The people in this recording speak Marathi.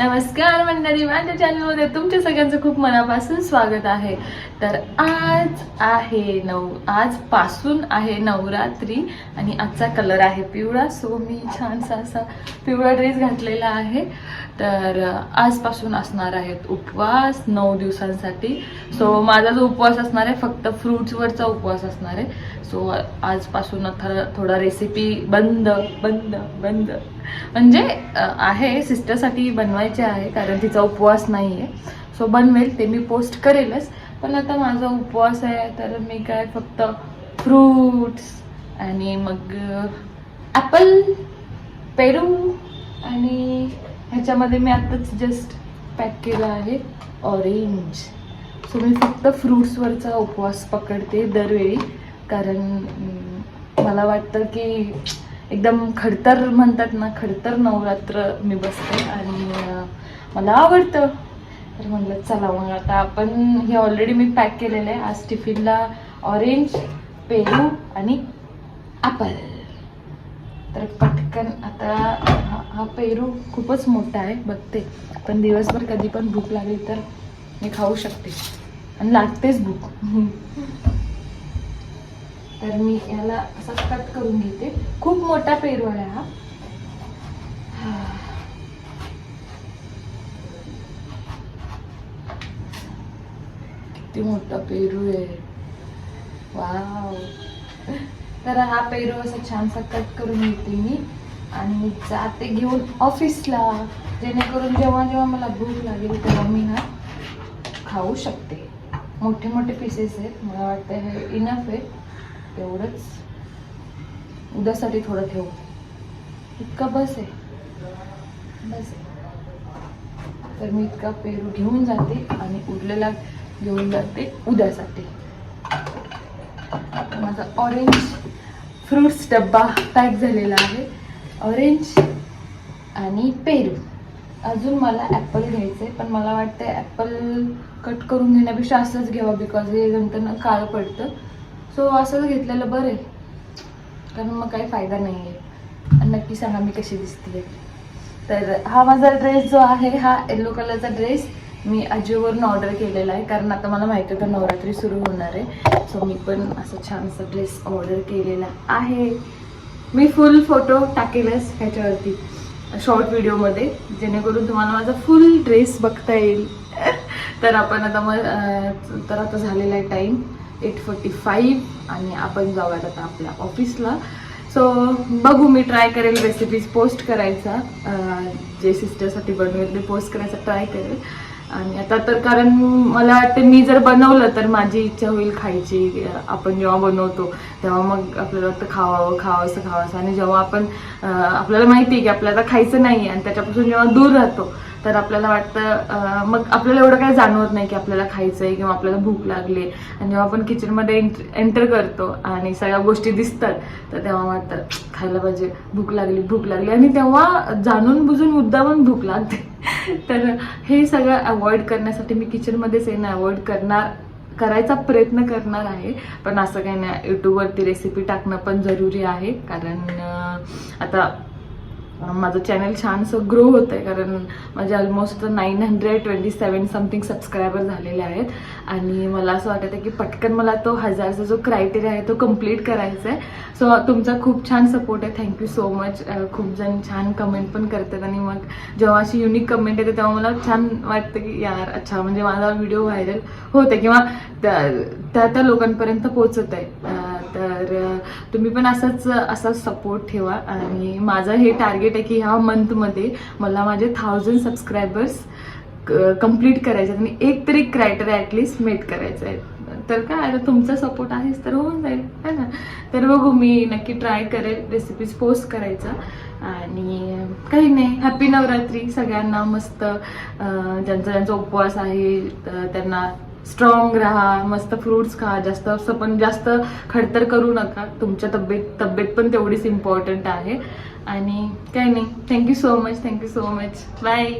नमस्कार मंडळी माझ्या चॅनलमध्ये तुमच्या सगळ्यांचं खूप मनापासून स्वागत आहे. तर आज आहे नऊ आजपासून आहे नवरात्री आणि आजचा कलर आहे पिवळा. सो मी छानसा असा पिवळा ड्रेस घातलेला आहे. तर आजपासून असणार आहेत उपवास नऊ दिवसांसाठी. सो माझा जो उपवास असणार आहे फक्त फ्रुट्सवरचा उपवास असणार आहे. सो आजपासून थोडा रेसिपी बंद बंद बंद. म्हणजे आहे सिस्टरसाठी बनवायचे आहे कारण तिचा उपवास नाही आहे सो बनवेल ते मी पोस्ट करेलच. पण आता माझा उपवास आहे तर मी काय फक्त फ्रूट्स आणि मग ॲपल पेरू आणि ह्याच्यामध्ये मी आत्ताच जस्ट पॅक केलं आहे ऑरेंज. सो मी फक्त फ्रूट्सवरचा उपवास पकडते दरवेळी. कारण मला वाटतं की एकदम खडतर म्हणतात ना खडतर नवरात्र मी बसते आणि मला आवडतं. तर म्हणलं चला मग आता आपण हे ऑलरेडी मी पॅक केलेलं आहे. आज टिफिनला ऑरेंज पेरू आणि ॲपल तर पटकन आता हा हा पेरू खूपच मोठा आहे बघते. पण दिवसभर कधी पण भूक लागली तर मी खाऊ शकते. आणि लागतेच भूक. तर मी याला असा कट करून घेते. खूप मोठा पेरू आहे हा. हा. किती मोठा पेरू आहे. वाव. तर हा पेरू असा छानसा कट करून घेते मी. आणि जाते घेऊन ऑफिसला जेणेकरून जेव्हा जेव्हा मला भूक लागेल तेव्हा मी हा खाऊ शकते. मोठे मोठे पीसेस आहेत. मला वाटतं हे इनफ आहे. तेवढंच उद्यासाठी थोडं ठेवू. इतका बस आहे. बस आहे. तर मी इतका पेरू घेऊन जाते आणि उरलेला घेऊन जाते उद्यासाठी. माझा ऑरेंज फ्रुट्स डब्बा पॅक झालेला आहे. ऑरेंज आणि पेरू. अजून मला ॲपल घ्यायचं आहे पण मला वाटतं ॲपल कट करून घेण्यापेक्षा असंच घ्यावं बिकॉज हे नंतर ना काळं पडतं. सो असंच घेतलेलं बरं आहे. कारण मग काही फायदा नाही आहे आणि नक्की सांगा मी कशी दिसते तर हा माझा ड्रेस जो आहे हा येलो कलरचा ड्रेस मी अजिओवरून ऑर्डर केलेला आहे. कारण आता मला माहिती होतं नवरात्री सुरू होणार आहे. सो मी पण असं छानसा ड्रेस ऑर्डर केलेला आहे. मी फुल फोटो टाकेलच ह्याच्यावरती शॉर्ट व्हिडिओमध्ये जेणेकरून तुम्हाला माझा फुल ड्रेस बघता येईल. तर आपण आता मग तर आता झालेला आहे टाईम एट फोर्टी फाईव्ह आणि आपण जाऊयात आता आपल्या ऑफिसला सो बघू मी ट्राय करेल रेसिपीज पोस्ट करायचा. जे सिस्टरसाठी बनवेल ते पोस्ट करायचा ट्राय करेल. आणि आता तर कारण मला वाटतं मी जर बनवलं तर माझी इच्छा होईल खायची. आपण जेव्हा बनवतो तेव्हा मग आपल्याला वाटतं खावावं खावंसं खावंसं. आणि जेव्हा आपण आपल्याला माहिती आहे की आपल्याला खायचं नाही आणि त्याच्यापासून जेव्हा दूर राहतो तर आपल्याला वाटतं मग आपल्याला एवढं काही जाणवत नाही की आपल्याला खायचं आहे किंवा आपल्याला भूक लागली आणि जेव्हा आपण किचनमध्ये एंटर करतो आणि सगळ्या गोष्टी दिसतात तर तेव्हा वाटतं खायला पाहिजे. भूक लागली भूक लागली. आणि तेव्हा जाणून बुजून मुद्दामून भूक लागते. तर हे सगळं अवॉइड करण्यासाठी मी किचनमध्येच येणं अवॉइड करणार करायचा प्रयत्न करणार आहे. पण असं काही नाही यूट्यूबवरती रेसिपी टाकणं पण जरुरी आहे. कारण आता माझं चॅनल छानसं ग्रो होतं आहे कारण माझे almost nine hundred twenty seven something subscriber झालेले आहेत. आणि मला असं वाटत आहे की पटकन मला तो हजारचा जो क्रायटेरिया आहे तो कंप्लीट करायचा आहे सो तुमचा खूप छान सपोर्ट आहे. थँक्यू सो मच खूप जण छान कमेंट पण करतात. आणि मग जेव्हा अशी युनिक कमेंट येते तेव्हा मला छान वाटतं की यार अच्छा म्हणजे माझा व्हिडिओ व्हायरल होते किंवा त्या त्या त्या लोकांपर्यंत पोचत आहे तर तुम्ही पण असंच असाच सपोर्ट ठेवा. आणि माझं हे टार्गेट आहे की ह्या मंथमध्ये मला माझे थाउजंड सबस्क्रायबर्स कंप्लीट करायचे आहेत. आणि एक तरी क्रायटेरिया ॲटलिस्ट मेट करायचं आहे तर काय आता तुमचा सपोर्ट आहेच तर होऊन जाईल है ना? तर बघू मी नक्की ट्राय करेल रेसिपीज पोस्ट करायचा. आणि काही नाही हॅपी नवरात्री सगळ्यांना मस्त ज्यांचा ज्यांचा उपवास आहे त्यांना स्ट्रॉंग राहा मस्त फ्रुट्स खा जास्त असं पण जास्त खडतर करू नका. तुमच्या तब्येत तब्येत पण तेवढीच इम्पॉर्टंट आहे. आणि काही नाही. Thank you so much thank you so much bye